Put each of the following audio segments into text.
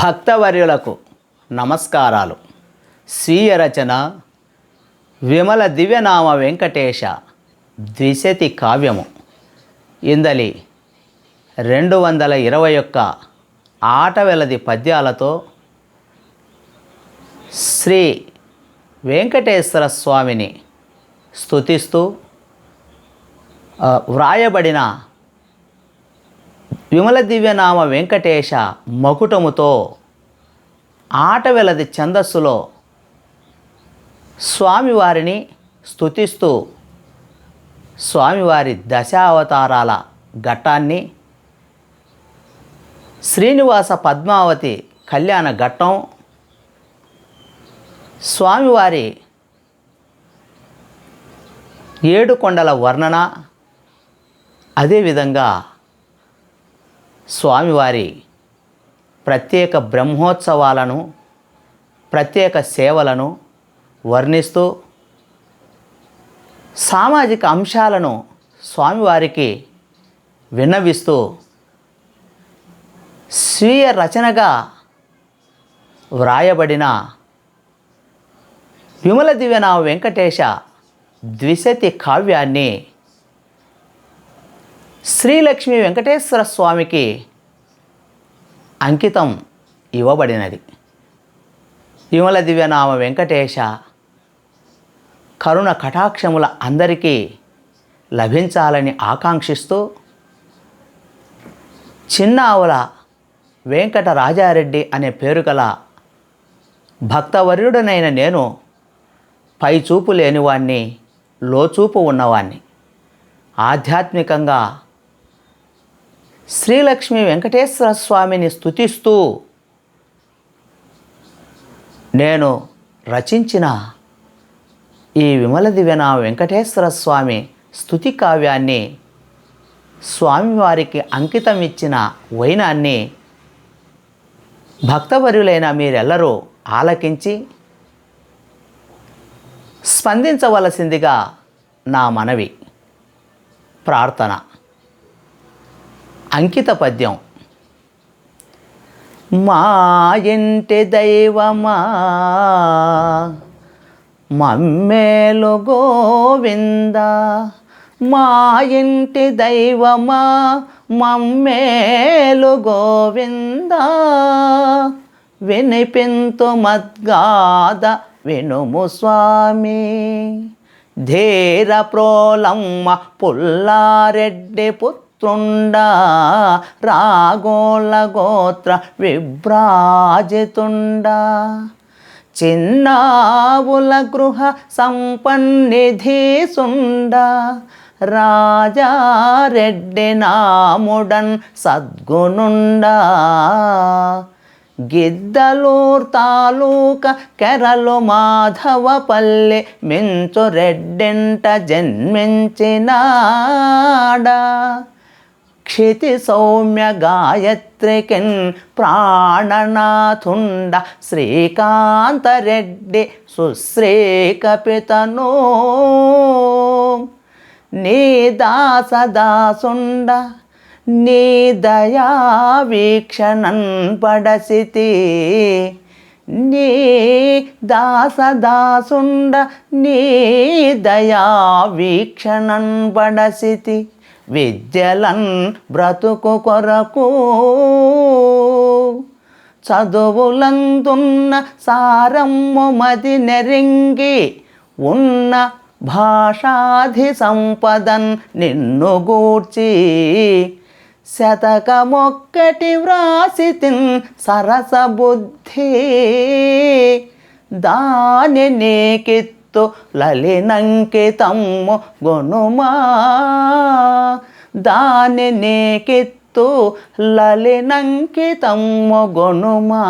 భక్తవర్యులకు నమస్కారాలు. స్వీయ రచన విమల దివ్యనామ వెంకటేశ ద్విశతి కావ్యము. ఇందలి రెండు వందల ఇరవై ఒక్క ఆటవెలది పద్యాలతో శ్రీ వెంకటేశ్వర స్వామిని స్తుతిస్తూ వ్రాయబడిన విమల దివ్యనామ వెంకటేశ మకుటముతో ఆటవెలది ఛందస్సులో స్వామివారిని స్తుతిస్తూ స్వామివారి దశావతారాల ఘట్టాన్ని శ్రీనివాస పద్మావతి కళ్యాణ ఘట్టం స్వామివారి ఏడు కొండల వర్ణన అదేవిధంగా స్వామివారి ప్రత్యేక బ్రహ్మోత్సవాలను ప్రత్యేక సేవలను వర్ణిస్తూ సామాజిక అంశాలను స్వామివారికి విన్నవిస్తూ స్వీయ రచనగా వ్రాయబడిన విమల దివ్యనామ వెంకటేశ ద్విశతి కావ్యాన్ని శ్రీలక్ష్మి వెంకటేశ్వర స్వామికి అంకితం ఇవ్వబడినది. విమల దివ్యనామ వెంకటేశ కరుణ కటాక్షముల అందరికీ లభించాలని ఆకాంక్షిస్తూ చిన్నావుల వెంకట రాజారెడ్డి అనే పేరు గల భక్తవర్యుడనైన నేను పై చూపు లేనివాణ్ణి లోచూపు ఉన్నవాణ్ణి. ఆధ్యాత్మికంగా శ్రీలక్ష్మి వెంకటేశ్వర స్వామిని స్థుతిస్తూ నేను రచించిన ఈ విమల దివ్యన వెంకటేశ్వర స్వామి స్తుతి కావ్యాన్ని స్వామివారికి అంకితం ఇచ్చిన వైనాన్ని భక్తవర్యులైన మీరెల్లరూ ఆలకించి స్పందించవలసిందిగా నా మనవి. ప్రార్థన. అంకిత పద్యం మా ఇంటి దైవమా మమ్మేలు గోవింద మా ఇంటి దైవమా మమ్మేలు గోవింద. వినిపింతు మద్గాద వినుము స్వామి ధీర ప్రోలమ్మ పుల్లారెడ్డి తుండ రాగోల గోత్ర విభ్రాజితుండ? చిన్నావుల గృహ సంపన్నిధి సుండ రాజారెడ్డి నాముడన్ సద్గునుండా? గిద్దలూర్ తాలూక కెరలు మాధవపల్లె మించు రెడ్డెంట జన్మించినాడా? క్షితి సౌమ్య గాయత్రికిన్ ప్రాణనాథుండ శ్రీకాంతరెడ్డి సుశ్రీకపితను. నీ దాసదాసుండ నీ దయా వీక్షణన్ పడసితి. నీ దాసదాసుండ నీ దయా వీక్షణన్ పడసితి. విద్యలన్ బ్రతుకు కొరకు. చదువులందున్న సారమ్ము మది నెరింగి ఉన్న భాషాధి సంపదన్ నిన్ను గూర్చి శతకమొక్కటి వ్రాసితిన్ సరస బుద్ధి. దాని నీకిత్తు లలినంకితమ్ము గొనుమా. దాని నీకిత్తు లలినంకితమ్ము గొనుమా.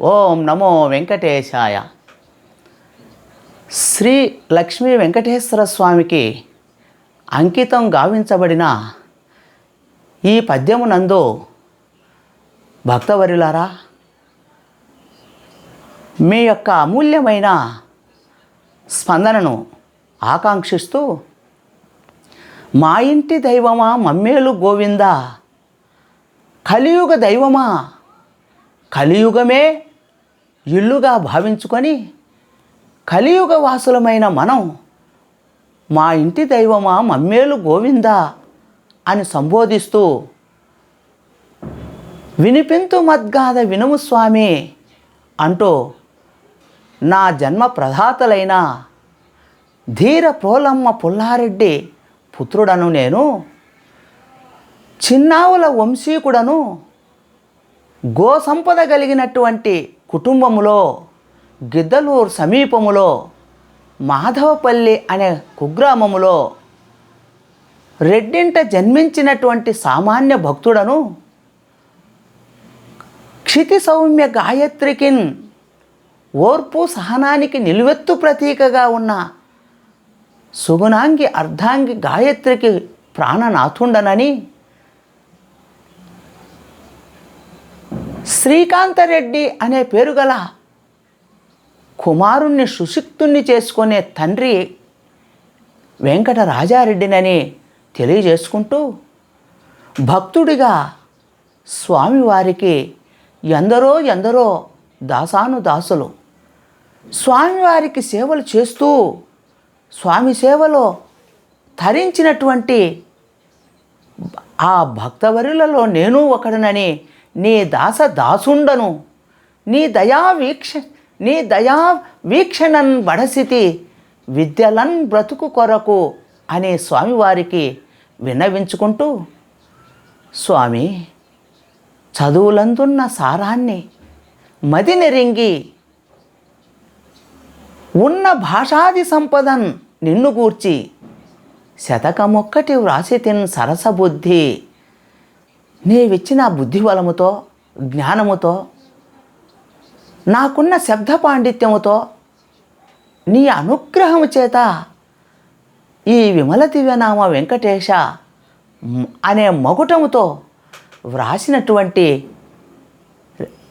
ఓం నమో వెంకటేశాయ. శ్రీ లక్ష్మీ వెంకటేశ్వర స్వామికి అంకితం గావించబడిన ఈ పద్యమునందు భక్తవరులారా మీ యొక్క అమూల్యమైన స్పందనను ఆకాంక్షిస్తూ మా ఇంటి దైవమా మమ్మేలు గోవింద కలియుగ దైవమా కలియుగమే ఇల్లుగా భావించుకొని కలియుగ వాసులమైన మనం మా ఇంటి దైవమా మమ్మేలు గోవిందా అని సంబోధిస్తూ వినిపింతు మద్గాద వినుము స్వామి అంటూ నా జన్మ ప్రధాతలైన ధీర ప్రోలమ్మ పుల్లారెడ్డి పుత్రుడను నేను చిన్నావుల వంశీకుడను గో సంపద కలిగినటువంటి కుటుంబములో గిద్దలూరు సమీపములో మాధవపల్లి అనే కుగ్రామములో రెడ్డింట జన్మించినటువంటి సామాన్య భక్తుడను క్షితి సౌమ్య గాయత్రికిన్ ఓర్పు సహనానికి నిలువెత్తు ప్రతీకగా ఉన్న సుగుణాంగి అర్ధాంగి గాయత్రికి ప్రాణనాథుండనని శ్రీకాంతరెడ్డి అనే పేరు గల కుమారుణ్ణి సుశిక్తుణ్ణి చేసుకునే తండ్రి వెంకట రాజారెడ్డినని తెలియజేసుకుంటూ భక్తుడిగా స్వామివారికి ఎందరో ఎందరో దాసాను దాసులు స్వామివారికి సేవలు చేస్తూ స్వామి సేవలో తరించినటువంటి ఆ భక్తవరులలో నేను ఒకడనని నీ దాస దాసుండను. నీ దయా వీక్ష నీ దయా వీక్షణన్ బడసితి విద్యలన్ బ్రతుకు కొరకు అనే స్వామివారికి విన్నవించుకుంటూ స్వామి చదువులందున్న సారాన్ని మది నెరింగి ఉన్న భాషాది సంపదన్ నిన్ను గూర్చి శతకమొక్కటి వ్రాసి తిన్ సరసబుద్ధి నీవిచ్చిన బుద్ధి బలముతో జ్ఞానముతో నాకున్న శబ్ద పాండిత్యముతో నీ అనుగ్రహము చేత ఈ విమల దివ్యనామ వెంకటేశ అనే మగుటముతో వ్రాసినటువంటి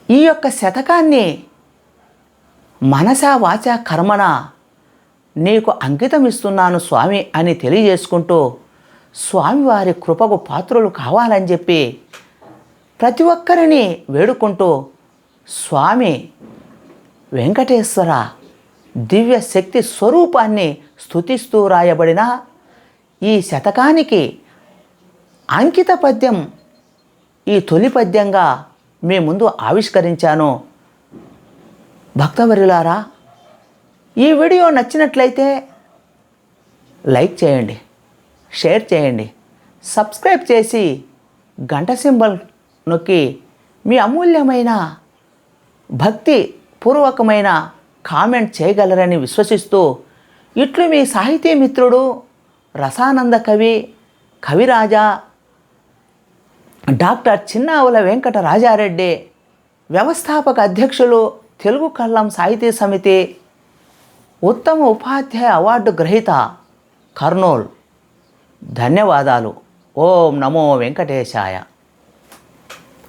ఈ యొక్క శతకాన్ని మనసా వాచ కర్మణ నీకు అంకితం ఇస్తున్నాను స్వామి అని తెలియజేసుకుంటూ స్వామివారి కృపకు పాత్రులు కావాలని చెప్పి ప్రతి ఒక్కరిని వేడుకుంటూ స్వామి వెంకటేశ్వర దివ్య శక్తి స్వరూపాన్ని స్థుతిస్తూ రాయబడిన ఈ శతకానికి అంకిత పద్యం ఈ తొలి పద్యంగా మీ ముందు ఆవిష్కరించాను. భక్తవరులారా ఈ వీడియో నచ్చినట్లయితే లైక్ చేయండి షేర్ చేయండి సబ్స్క్రైబ్ చేసి గంట సింబల్ నొక్కి మీ అమూల్యమైన భక్తి పూర్వకమైన కామెంట్ చేయగలరని విశ్వసిస్తూ ఇట్లు మీ సాహితీ మిత్రుడు రసానంద కవి కవిరాజా డాక్టర్ చిన్నావుల వెంకట రాజారెడ్డి వ్యవస్థాపక అధ్యక్షులు తెలుగు కళ్ళం సాహితీ సమితి ఉత్తమ ఉపాధ్యాయ అవార్డు గ్రహీత కర్నూల్. ధన్యవాదాలు. ఓం నమో వెంకటేశాయ.